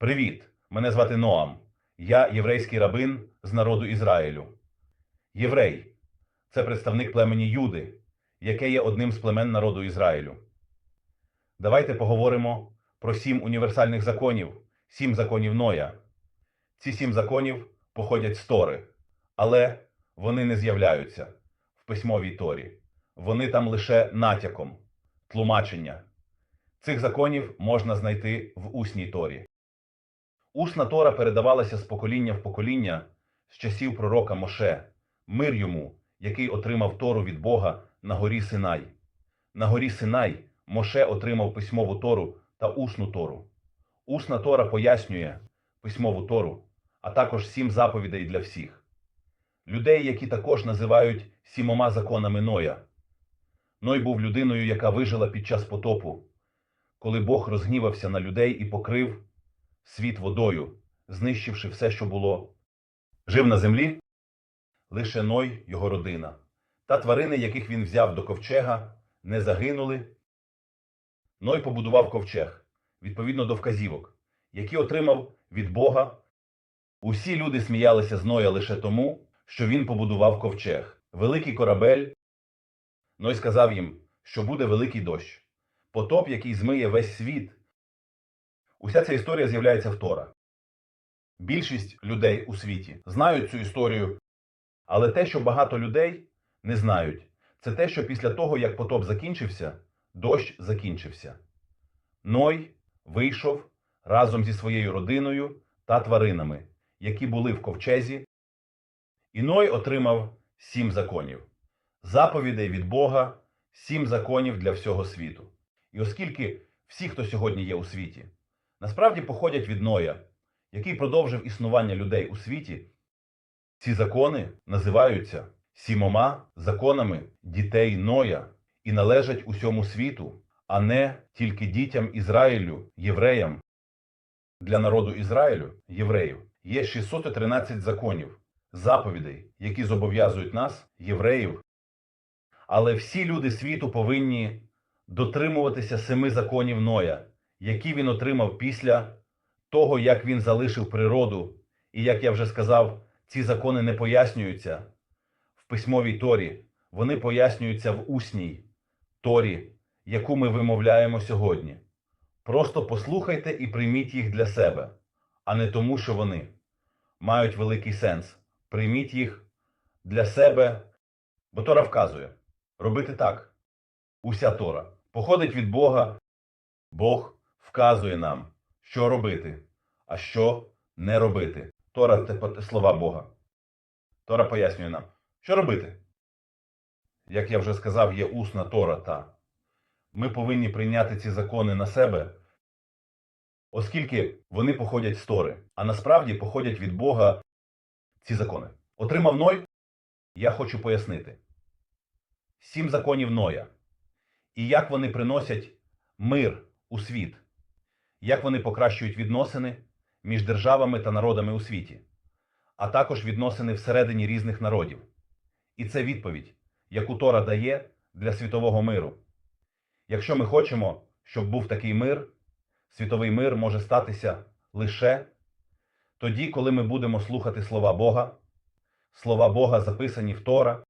Привіт! Мене звати Ноам. Я єврейський рабин з народу Ізраїлю. Єврей це представник племені Юди, яке є одним з племен народу Ізраїлю. Давайте поговоримо про сім універсальних законів, сім законів Ноя. Ці сім законів походять з Тори, але вони не з'являються в письмовій Торі. Вони там лише натяком, тлумачення. Цих законів можна знайти в усній Торі. Усна Тора передавалася з покоління в покоління з часів пророка Моше, мир йому, який отримав Тору від Бога на горі Синай. На горі Синай Моше отримав письмову Тору та усну Тору. Усна Тора пояснює письмову Тору, а також сім заповідей для всіх. Людей, які також називають сімома законами Ноя. Ной був людиною, яка вижила під час потопу, коли Бог розгнівався на людей і покрив світ водою, знищивши все, що було. Жив на землі лише Ной, його родина. Та тварини, яких він взяв до ковчега, не загинули. Ной побудував ковчег відповідно до вказівок, які отримав від Бога. Усі люди сміялися з Ноя лише тому, що він побудував ковчег, великий корабель. Ной сказав їм, що буде великий дощ, потоп, який змиє весь світ. Уся ця історія з'являється в Тора. Більшість людей у світі знають цю історію, але те, що багато людей не знають, це те, що після того, як потоп закінчився, дощ закінчився. Ной вийшов разом зі своєю родиною та тваринами, які були в ковчезі, і Ной отримав сім законів, заповідей від Бога, сім законів для всього світу. І оскільки всі, хто сьогодні є у світі, насправді походять від Ноя, який продовжив існування людей у світі, ці закони називаються сімома законами дітей Ноя і належать усьому світу, а не тільки дітям Ізраїлю, євреям. Для народу Ізраїлю, євреїв, є 613 законів, заповідей, які зобов'язують нас, євреїв. Але всі люди світу повинні дотримуватися семи законів Ноя, які він отримав після того, як він залишив природу. І як я вже сказав, ці закони не пояснюються в письмовій Торі, вони пояснюються в усній Торі, яку ми вимовляємо сьогодні. Просто послухайте і прийміть їх для себе, а не тому, що вони мають великий сенс. Прийміть їх для себе, бо Тора вказує робити так. Уся Тора походить від Бога. Бог вказує нам, що робити, а що не робити. Тора це слова Бога. Тора пояснює нам, що робити. Як я вже сказав, є усна Тора та. Ми повинні прийняти ці закони на себе, оскільки вони походять з Тори, а насправді походять від Бога ці закони. Отримав Ной, я хочу пояснити. Сім законів Ноя. І як вони приносять мир у світ, як вони покращують відносини між державами та народами у світі, а також відносини всередині різних народів. І це відповідь, яку Тора дає для світового миру. Якщо ми хочемо, щоб був такий мир, світовий мир може статися лише тоді, коли ми будемо слухати слова Бога, слова Бога записані в Тора.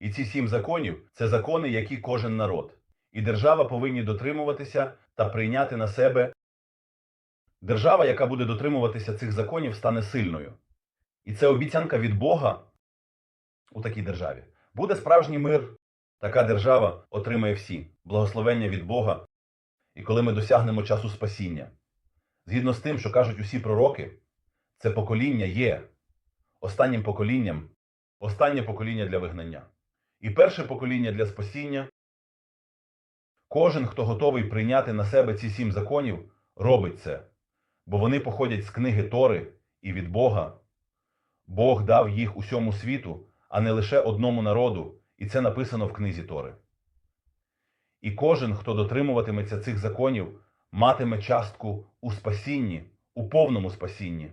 І ці сім законів це закони, які кожен народ і держава повинні дотримуватися та прийняти на себе. Держава, яка буде дотримуватися цих законів, стане сильною. І це обіцянка від Бога у такій державі. Буде справжній мир. Така держава отримає всі благословення від Бога. І коли ми досягнемо часу спасіння, згідно з тим, що кажуть усі пророки, це покоління є останнім поколінням, останнє покоління для вигнання. І перше покоління для спасіння. Кожен, хто готовий прийняти на себе ці сім законів, робить це, бо вони походять з книги Тори і від Бога. Бог дав їх усьому світу, а не лише одному народу, і це написано в книзі Тори. І кожен, хто дотримуватиметься цих законів, матиме частку у спасінні, у повному спасінні,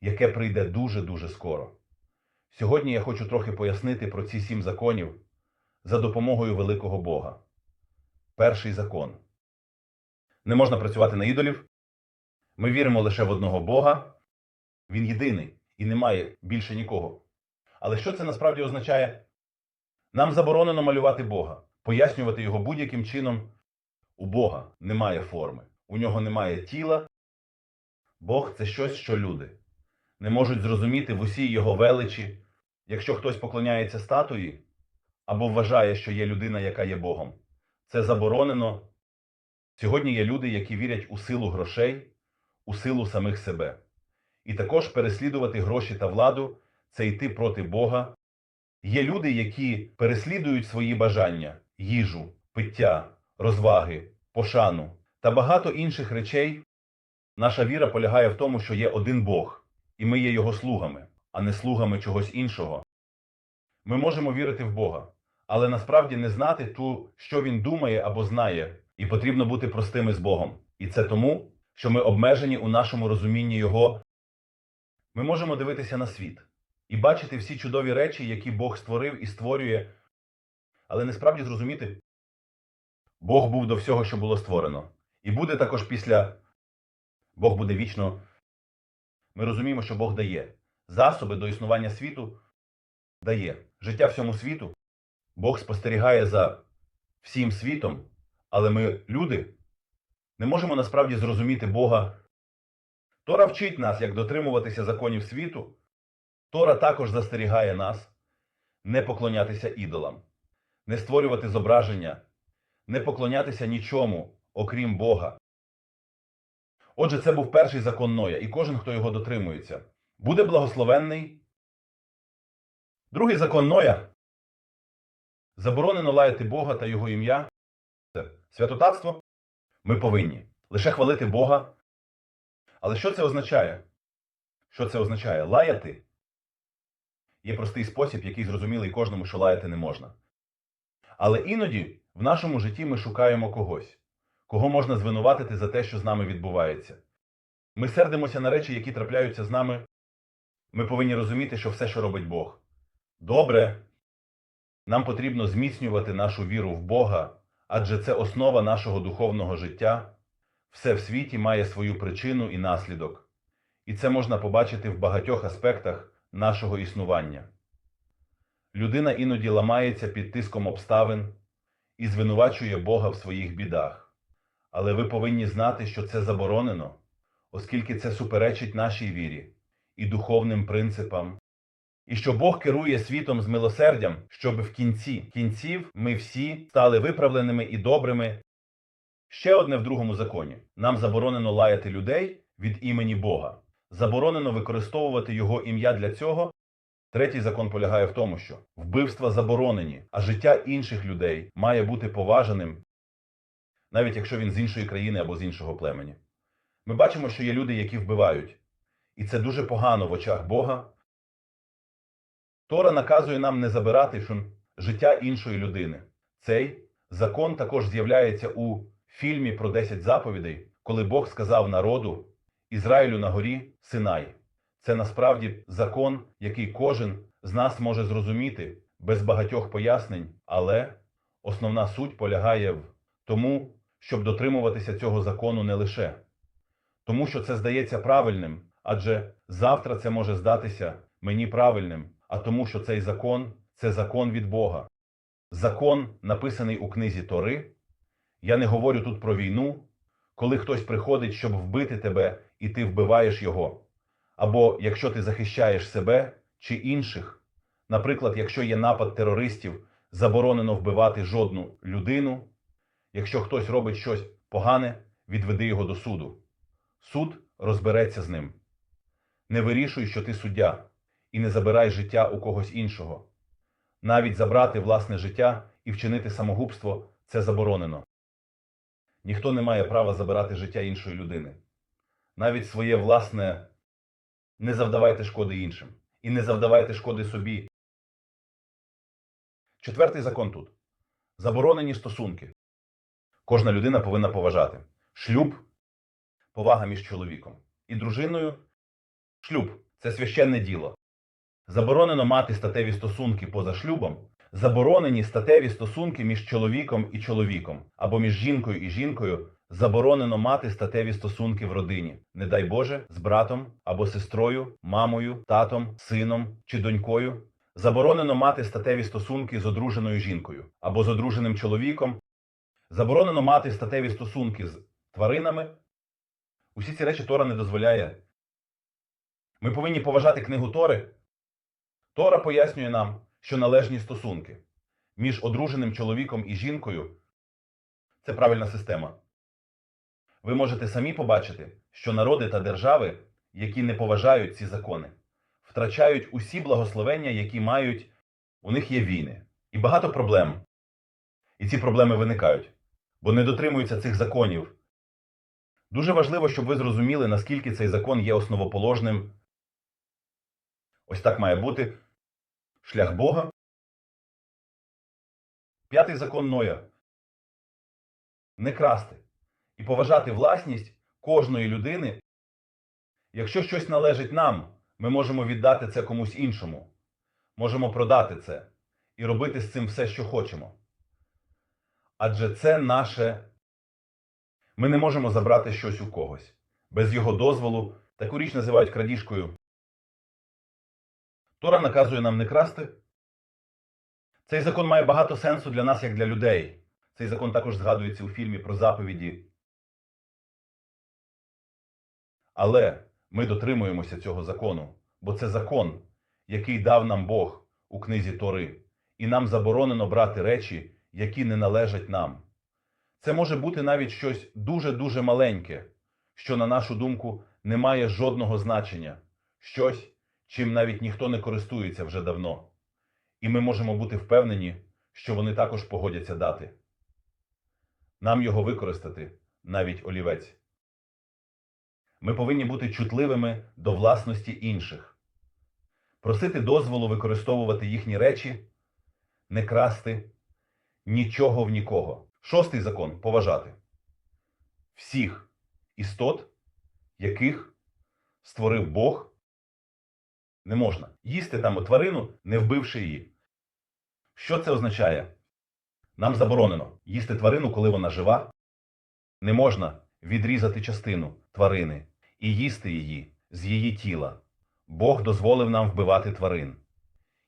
яке прийде дуже-дуже скоро. Сьогодні я хочу трохи пояснити про ці сім законів за допомогою великого Бога. Перший закон. Не можна працювати на ідолів. Ми віримо лише в одного Бога. Він єдиний і немає більше нікого. Але що це насправді означає? Нам заборонено малювати Бога, пояснювати його будь-яким чином. У Бога немає форми, у нього немає тіла. Бог це щось, що люди не можуть зрозуміти в усій його величі. Якщо хтось поклоняється статуї або вважає, що є людина, яка є Богом, це заборонено. Сьогодні є люди, які вірять у силу грошей, у силу самих себе. І також переслідувати гроші та владу це йти проти Бога. Є люди, які переслідують свої бажання, їжу, пиття, розваги, пошану та багато інших речей. Наша віра полягає в тому, що є один Бог, і ми є його слугами, а не слугами чогось іншого. Ми можемо вірити в Бога, але насправді не знати ту, що він думає або знає, і потрібно бути простими з Богом. І це тому, що ми обмежені у нашому розумінні Його. Ми можемо дивитися на світ і бачити всі чудові речі, які Бог створив і створює, але не справді зрозуміти, Бог був до всього, що було створено. І буде також після Бог буде вічно. Ми розуміємо, що Бог дає засоби до існування світу, дає життя всьому світу. Бог спостерігає за всім світом, але ми, люди, не можемо насправді зрозуміти Бога. Тора вчить нас, як дотримуватися законів світу. Тора також застерігає нас не поклонятися ідолам, не створювати зображення, не поклонятися нічому, окрім Бога. Отже, це був перший закон Ноя, і кожен, хто його дотримується, буде благословенний. Другий закон Ноя заборонено лаяти Бога та Його ім'я. Святотатство. Ми повинні лише хвалити Бога. Але що це означає? Що це означає? Лаяти є простий спосіб, який зрозумілий кожному, що лаяти не можна. Але іноді в нашому житті ми шукаємо когось, кого можна звинуватити за те, що з нами відбувається. Ми сердимося на речі, які трапляються з нами. Ми повинні розуміти, що все, що робить Бог. Добре. Нам потрібно зміцнювати нашу віру в Бога, адже це основа нашого духовного життя. Все в світі має свою причину і наслідок. І це можна побачити в багатьох аспектах нашого існування. Людина іноді ламається під тиском обставин і звинувачує Бога в своїх бідах. Але ви повинні знати, що це заборонено, оскільки це суперечить нашій вірі і духовним принципам, і що Бог керує світом з милосердям, щоб в кінці кінців ми всі стали виправленими і добрими. Ще одне в другому законі: нам заборонено лаяти людей від імені Бога, заборонено використовувати Його ім'я для цього. Третій закон полягає в тому, що вбивства заборонені, а життя інших людей має бути поваженим, навіть якщо він з іншої країни або з іншого племені. Ми бачимо, що є люди, які вбивають, і це дуже погано в очах Бога. Тора наказує нам не забирати життя іншої людини. Цей закон також з'являється у фільмі про 10 заповідей, коли Бог сказав народу Ізраїлю на горі Синай. Це насправді закон, який кожен з нас може зрозуміти без багатьох пояснень, але основна суть полягає в тому, щоб дотримуватися цього закону не лише тому, що це здається правильним, адже завтра це може здатися мені правильним, а тому, що цей закон це закон від Бога. Закон, написаний у книзі Тори. Я не говорю тут про війну, коли хтось приходить, щоб вбити тебе, і ти вбиваєш його. Або якщо ти захищаєш себе чи інших, наприклад, якщо є напад терористів, заборонено вбивати жодну людину. Якщо хтось робить щось погане, відведи його до суду. Суд розбереться з ним. Не вирішуй, що ти суддя, і не забирай життя у когось іншого. Навіть забрати власне життя і вчинити самогубство це заборонено. Ніхто не має права забирати життя іншої людини. Навіть своє власне не завдавайте шкоди іншим і не завдавайте шкоди собі. Четвертий закон тут заборонені стосунки. Кожна людина повинна поважати шлюб повага між чоловіком і дружиною. Шлюб це священне діло. Заборонено мати статеві стосунки поза шлюбом. Заборонені статеві стосунки між чоловіком і чоловіком або між жінкою і жінкою Заборонено мати статеві стосунки в родині, не дай Боже, з братом або сестрою, мамою, татом, сином чи донькою. Заборонено мати статеві стосунки з одруженою жінкою або з одруженим чоловіком. Заборонено мати статеві стосунки з тваринами. Усі ці речі Тора не дозволяє. Ми повинні поважати книгу Тори. Тора пояснює нам, що належні стосунки між одруженим чоловіком і жінкою це правильна система. Ви можете самі побачити, що народи та держави, які не поважають ці закони, втрачають усі благословення, які мають, у них є війни і багато проблем. І ці проблеми виникають, бо не дотримуються цих законів. Дуже важливо, щоб ви зрозуміли, наскільки цей закон є основоположним. Ось так має бути шлях Бога. П'ятий закон Ноя. Не красти і поважати власність кожної людини. Якщо щось належить нам, ми можемо віддати це комусь іншому. Можемо продати це і робити з цим все, що хочемо. Адже це наше. Ми не можемо забрати щось у когось. Без його дозволу таку річ називають крадіжкою. Тора наказує нам не красти. Цей закон має багато сенсу для нас, як для людей. Цей закон також згадується у фільмі про заповіді. Але ми дотримуємося цього закону, бо це закон, який дав нам Бог у книзі Тори, і нам заборонено брати речі, які не належать нам. Це може бути навіть щось дуже-дуже маленьке, що, на нашу думку, не має жодного значення, щось, чим навіть ніхто не користується вже давно. І ми можемо бути впевнені, що вони також погодяться дати. Нам його використати навіть олівець. Ми повинні бути чутливими до власності інших, просити дозволу використовувати їхні речі, не красти нічого в нікого. Шостий закон поважати всіх істот, яких створив Бог, не можна їсти там тварину, не вбивши її. Що це означає? Нам заборонено їсти тварину, коли вона жива. Не можна відрізати частину тварини і їсти її з її тіла. Бог дозволив нам вбивати тварин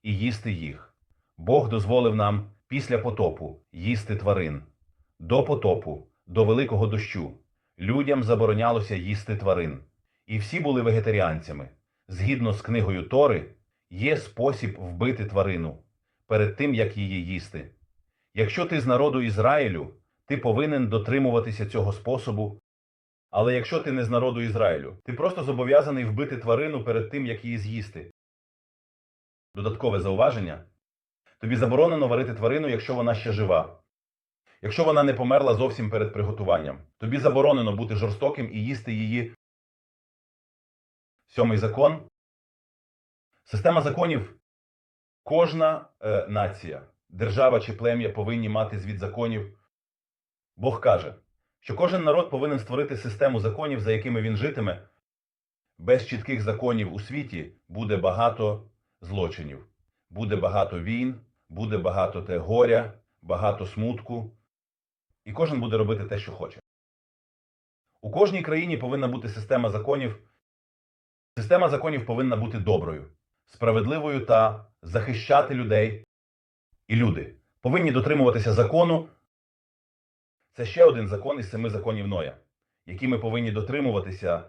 і їсти їх. Бог дозволив нам після потопу їсти тварин. До потопу, до великого дощу, людям заборонялося їсти тварин. І всі були вегетаріанцями. Згідно з книгою Тори, є спосіб вбити тварину перед тим, як її їсти. Якщо ти з народу Ізраїлю, ти повинен дотримуватися цього способу. Але якщо ти не з народу Ізраїлю, ти просто зобов'язаний вбити тварину перед тим, як її з'їсти. Додаткове зауваження. Тобі заборонено варити тварину, якщо вона ще жива. Якщо вона не померла зовсім перед приготуванням, тобі заборонено бути жорстоким і їсти її. Сьомий закон. Система законів. Кожна е, нація, держава чи плем'я повинні мати звіт законів. Бог каже, що кожен народ повинен створити систему законів, за якими він житиме. Без чітких законів у світі буде багато злочинів, буде багато війн, буде багато те горя, багато смутку, і кожен буде робити те, що хоче. У кожній країні повинна бути система законів. Система законів повинна бути доброю, справедливою та захищати людей. І люди повинні дотримуватися закону. Це ще один закон із семи законів Ноя, які ми повинні дотримуватися.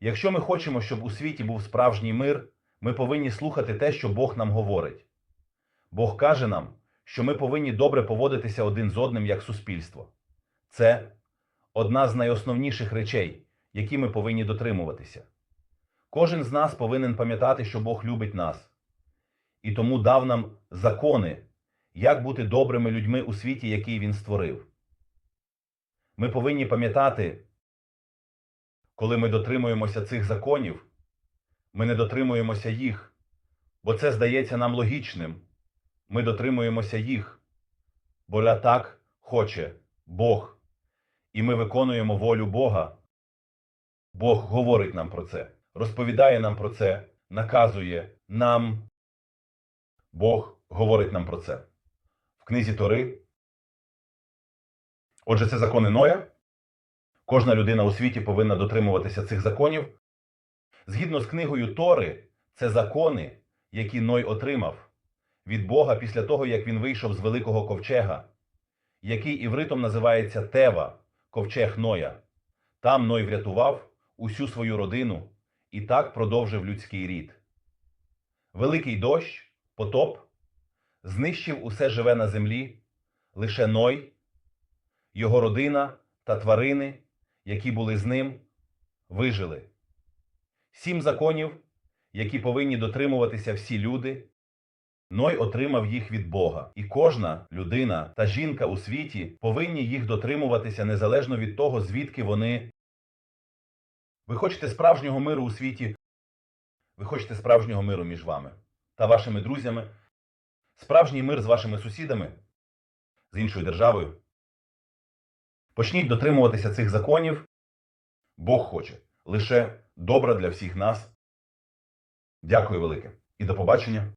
Якщо ми хочемо, щоб у світі був справжній мир, ми повинні слухати те, що Бог нам говорить. Бог каже нам, що ми повинні добре поводитися один з одним як суспільство. Це одна з найосновніших речей, які ми повинні дотримуватися. Кожен з нас повинен пам'ятати, що Бог любить нас, і тому дав нам закони, як бути добрими людьми у світі, який Він створив. Ми повинні пам'ятати, коли ми дотримуємося цих законів, ми не дотримуємося їх, бо це здається нам логічним. Ми дотримуємося їх, бо ля так хоче Бог, і ми виконуємо волю Бога. Бог говорить нам про це, розповідає нам про це, наказує нам. Бог говорить нам про це в книзі Тори. Отже, це закони Ноя, Кожна людина у світі повинна дотримуватися цих законів. Згідно з книгою Тори, це закони, які Ной отримав від Бога після того, як він вийшов з великого ковчега, який івритом називається Тева, ковчег Ноя. Там Ной врятував усю свою родину і так продовжив людський рід. Великий дощ, потоп, знищив усе живе на землі, лише Ной, його родина та тварини, які були з ним, вижили. Сім законів, які повинні дотримуватися всі люди, Ной отримав їх від Бога, і кожна людина та жінка у світі повинні їх дотримуватися незалежно від того, звідки вони. Ви хочете справжнього миру у світі, ви хочете справжнього миру між вами та вашими друзями, справжній мир з вашими сусідами, з іншою державою. Почніть дотримуватися цих законів. Бог хоче лише добра для всіх нас. Дякую велике і до побачення.